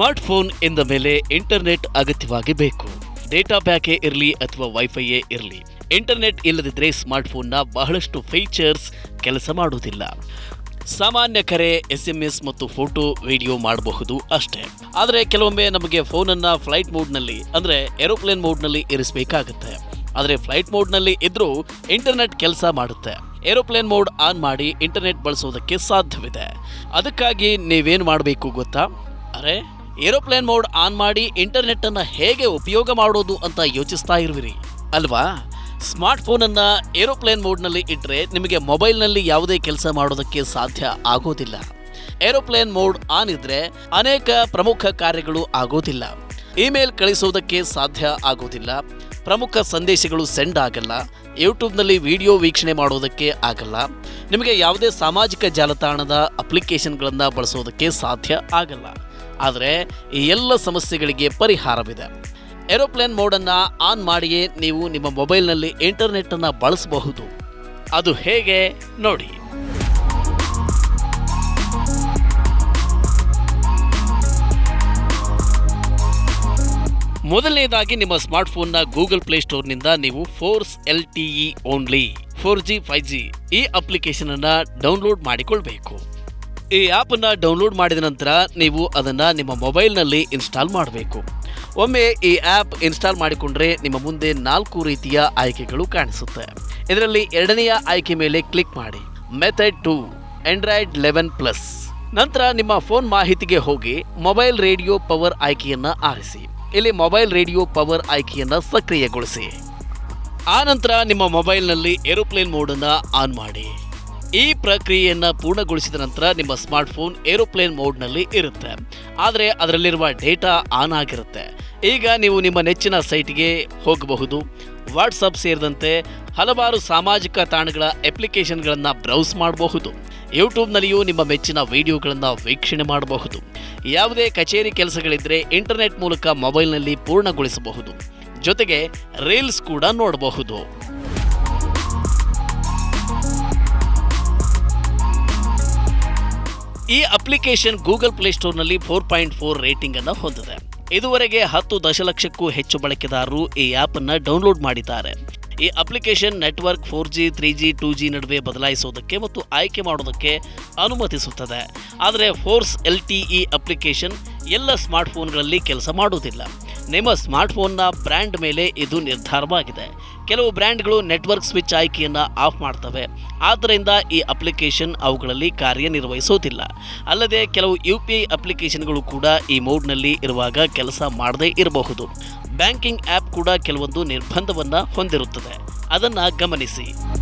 Smart phone ಎಂದ ಮೇಲೆ internet ಅಗತ್ಯವಾಗಿ ಬೇಕು. ಡೇಟಾ ಪ್ಯಾಕೇ ಇರಲಿ ಅಥವಾ ವೈಫೈಯೇ ಇರಲಿ, ಇಂಟರ್ನೆಟ್ ಇಲ್ಲದಿದ್ದರೆ ಸ್ಮಾರ್ಟ್ಫೋನ್ನ ಬಹಳಷ್ಟು ಫೀಚರ್ಸ್ ಕೆಲಸ ಮಾಡುವುದಿಲ್ಲ. ಸಾಮಾನ್ಯ ಕರೆ ಎಸ್ ಎಂ ಎಸ್ ಮತ್ತು ಫೋಟೋ, ವಿಡಿಯೋ ಮಾಡಬಹುದು ಅಷ್ಟೇ. ಆದರೆ ಕೆಲವೊಮ್ಮೆ ನಮಗೆ ಫೋನನ್ನು ಫ್ಲೈಟ್ ಮೋಡ್ನಲ್ಲಿ, ಅಂದರೆ ಏರೋಪ್ಲೇನ್ ಮೋಡ್ನಲ್ಲಿ ಇರಿಸಬೇಕಾಗುತ್ತೆ. ಆದರೆ ಫ್ಲೈಟ್ ಮೋಡ್ನಲ್ಲಿ ಇದ್ದರೂ ಇಂಟರ್ನೆಟ್ ಕೆಲಸ ಮಾಡುತ್ತೆ. ಏರೋಪ್ಲೇನ್ ಮೋಡ್ ಆನ್ ಮಾಡಿ ಇಂಟರ್ನೆಟ್ ಬಳಸೋದಕ್ಕೆ ಸಾಧ್ಯವಿದೆ. ಅದಕ್ಕಾಗಿ ನೀವೇನು ಮಾಡಬೇಕು ಗೊತ್ತಾ? ಅರೆ ಏರೋಪ್ಲೇನ್ ಮೋಡ್ ಆನ್ ಮಾಡಿ ಇಂಟರ್ನೆಟ್ ಅನ್ನ ಹೇಗೆ ಉಪಯೋಗ ಮಾಡೋದು ಅಂತ ಯೋಚಿಸ್ತಾ ಇರುವಿರಿ. ಅಲ್ವಾ? ಸ್ಮಾರ್ಟ್ ಫೋನನ್ನು ಏರೋಪ್ಲೇನ್ ಮೋಡ್ನಲ್ಲಿ ಇಟ್ಟರೆ ನಿಮಗೆ ಮೊಬೈಲ್ನಲ್ಲಿ ಯಾವುದೇ ಕೆಲಸ ಮಾಡೋದಕ್ಕೆ ಸಾಧ್ಯ ಆಗೋದಿಲ್ಲ. ಏರೋಪ್ಲೇನ್ ಮೋಡ್ ಆನ್ ಇದ್ರೆ ಅನೇಕ ಪ್ರಮುಖ ಕಾರ್ಯಗಳು ಆಗೋದಿಲ್ಲ. ಇಮೇಲ್ ಕಳಿಸೋದಕ್ಕೆ ಸಾಧ್ಯ ಆಗೋದಿಲ್ಲ. ಪ್ರಮುಖ ಸಂದೇಶಗಳು ಸೆಂಡ್ ಆಗಲ್ಲ. ಯೂಟ್ಯೂಬ್ನಲ್ಲಿ ವಿಡಿಯೋ ವೀಕ್ಷಣೆ ಮಾಡೋದಕ್ಕೆ ಆಗಲ್ಲ. ನಿಮಗೆ ಯಾವುದೇ ಸಾಮಾಜಿಕ ಜಾಲತಾಣದ ಅಪ್ಲಿಕೇಶನ್ಗಳನ್ನು ಬಳಸೋದಕ್ಕೆ ಸಾಧ್ಯ ಆಗಲ್ಲ. ಆದರೆ ಈ ಎಲ್ಲ ಸಮಸ್ಯೆಗಳಿಗೆ ಪರಿಹಾರವಿದೆ. ಏರೋಪ್ಲೇನ್ ಮೋಡನ್ನು ಆನ್ ಮಾಡಿಯೇ ನೀವು ನಿಮ್ಮ ಮೊಬೈಲ್ನಲ್ಲಿ ಇಂಟರ್ನೆಟ್ಟನ್ನು ಬಳಸಬಹುದು. ಅದು ಹೇಗೆ ನೋಡಿ. ಮೊದಲನೇದಾಗಿ ನಿಮ್ಮ ಸ್ಮಾರ್ಟ್ಫೋನ್ನ ಗೂಗಲ್ ಪ್ಲೇಸ್ಟೋರ್ನಿಂದ ನೀವು force L T E only, four G, five G ಈ ಅಪ್ಲಿಕೇಶನ್ ಅನ್ನ ಡೌನ್ಲೋಡ್ ಮಾಡಿಕೊಳ್ಬೇಕು. ಈ ಆ್ಯಪ್ ಅನ್ನು ಡೌನ್ಲೋಡ್ ಮಾಡಿದ ನಂತರ ನೀವು ಅದನ್ನು ನಿಮ್ಮ ಮೊಬೈಲ್ನಲ್ಲಿ ಇನ್ಸ್ಟಾಲ್ ಮಾಡಬೇಕು. ಒಮ್ಮೆ ಈ ಆ್ಯಪ್ ಇನ್ಸ್ಟಾಲ್ ಮಾಡಿಕೊಂಡ್ರೆ ನಿಮ್ಮ ಮುಂದೆ ನಾಲ್ಕು ರೀತಿಯ ಆಯ್ಕೆಗಳು ಕಾಣಿಸುತ್ತೆ. ಇದರಲ್ಲಿ ಎರಡನೆಯ ಆಯ್ಕೆ ಮೇಲೆ ಕ್ಲಿಕ್ ಮಾಡಿ. Method two Android eleven plus ನಂತರ ನಿಮ್ಮ ಫೋನ್ ಮಾಹಿತಿಗೆ ಹೋಗಿ ಮೊಬೈಲ್ ರೇಡಿಯೋ ಪವರ್ ಆಯ್ಕೆಯನ್ನು ಆರಿಸಿ. ಇಲ್ಲಿ ಮೊಬೈಲ್ ರೇಡಿಯೋ ಪವರ್ ಆಯ್ಕೆಯನ್ನು ಸಕ್ರಿಯಗೊಳಿಸಿ. ಆ ನಂತರ ನಿಮ್ಮ ಮೊಬೈಲ್ನಲ್ಲಿ ಏರೋಪ್ಲೇನ್ ಮೋಡನ್ನು ಆನ್ ಮಾಡಿ. ಈ ಪ್ರಕ್ರಿಯೆಯನ್ನು ಪೂರ್ಣಗೊಳಿಸಿದ ನಂತರ ನಿಮ್ಮ ಸ್ಮಾರ್ಟ್ಫೋನ್ ಏರೋಪ್ಲೇನ್ ಮೋಡ್ನಲ್ಲಿ ಇರುತ್ತೆ. ಆದರೆ ಅದರಲ್ಲಿರುವ ಡೇಟಾ ಆನ್ ಆಗಿರುತ್ತೆ. ಈಗ ನೀವು ನಿಮ್ಮ ನೆಚ್ಚಿನ ಸೈಟ್ಗೆ ಹೋಗಬಹುದು. ವಾಟ್ಸಪ್ ಸೇರಿದಂತೆ ಹಲವಾರು ಸಾಮಾಜಿಕ ತಾಣಗಳ ಅಪ್ಲಿಕೇಶನ್ಗಳನ್ನು ಬ್ರೌಸ್ ಮಾಡಬಹುದು. ಯೂಟ್ಯೂಬ್ನಲ್ಲಿಯೂ ನಿಮ್ಮ ಮೆಚ್ಚಿನ ವಿಡಿಯೋಗಳನ್ನು ವೀಕ್ಷಣೆ ಮಾಡಬಹುದು. ಯಾವುದೇ ಕಚೇರಿ ಕೆಲಸಗಳಿದ್ದರೆ ಇಂಟರ್ನೆಟ್ ಮೂಲಕ ಮೊಬೈಲ್ನಲ್ಲಿ ಪೂರ್ಣಗೊಳಿಸಬಹುದು. ಜೊತೆಗೆ ರೀಲ್ಸ್ ಕೂಡ ನೋಡಬಹುದು. ಈ ಅಪ್ಲಿಕೇಶನ್ ಗೂಗಲ್ ಪ್ಲೇಸ್ಟೋರ್ನಲ್ಲಿ ಫೋರ್ ಪಾಯಿಂಟ್ ಫೋರ್ ರೇಟಿಂಗ್ ಅನ್ನು ಹೊಂದಿದೆ. ಇದುವರೆಗೆ ಹತ್ತು ದಶಲಕ್ಷಕ್ಕೂ ಹೆಚ್ಚು ಬಳಕೆದಾರರು ಈ ಆಪ್ ಅನ್ನು ಡೌನ್ಲೋಡ್ ಮಾಡಿದ್ದಾರೆ. ಈ application network four G, three G, two G ನಡುವೆ ಬದಲಾಯಿಸೋದಕ್ಕೆ ಮತ್ತು ಆಯ್ಕೆ ಮಾಡೋದಕ್ಕೆ ಅನುಮತಿಸುತ್ತದೆ. ಆದರೆ force L T E application ಎಲ್ಲ ಸ್ಮಾರ್ಟ್ಫೋನ್ಗಳಲ್ಲಿ ಕೆಲಸ ಮಾಡುವುದಿಲ್ಲ ನಿಮ್ಮ ಸ್ಮಾರ್ಟ್ಫೋನ್ನ ಬ್ರ್ಯಾಂಡ್ ಮೇಲೆ ಇದು ನಿರ್ಧಾರವಾಗಿದೆ. ಕೆಲವು ಬ್ರ್ಯಾಂಡ್ಗಳು ನೆಟ್ವರ್ಕ್ ಸ್ವಿಚ್ ಆಯ್ಕೆಯನ್ನು ಆಫ್ ಮಾಡ್ತವೆ. ಆದ್ದರಿಂದ ಈ ಅಪ್ಲಿಕೇಶನ್ ಅವುಗಳಲ್ಲಿ ಕಾರ್ಯನಿರ್ವಹಿಸೋದಿಲ್ಲ. ಅಲ್ಲದೆ ಕೆಲವು ಯು ಪಿ ಐ ಅಪ್ಲಿಕೇಶನ್ಗಳು ಕೂಡ ಈ ಮೋಡ್ನಲ್ಲಿ ಇರುವಾಗ ಕೆಲಸ ಮಾಡದೇ ಇರಬಹುದು. ಬ್ಯಾಂಕಿಂಗ್ ಆ್ಯಪ್ ಕೂಡ ಕೆಲವೊಂದು ನಿರ್ಬಂಧವನ್ನು ಹೊಂದಿರುತ್ತದೆ. ಅದನ್ನು ಗಮನಿಸಿ.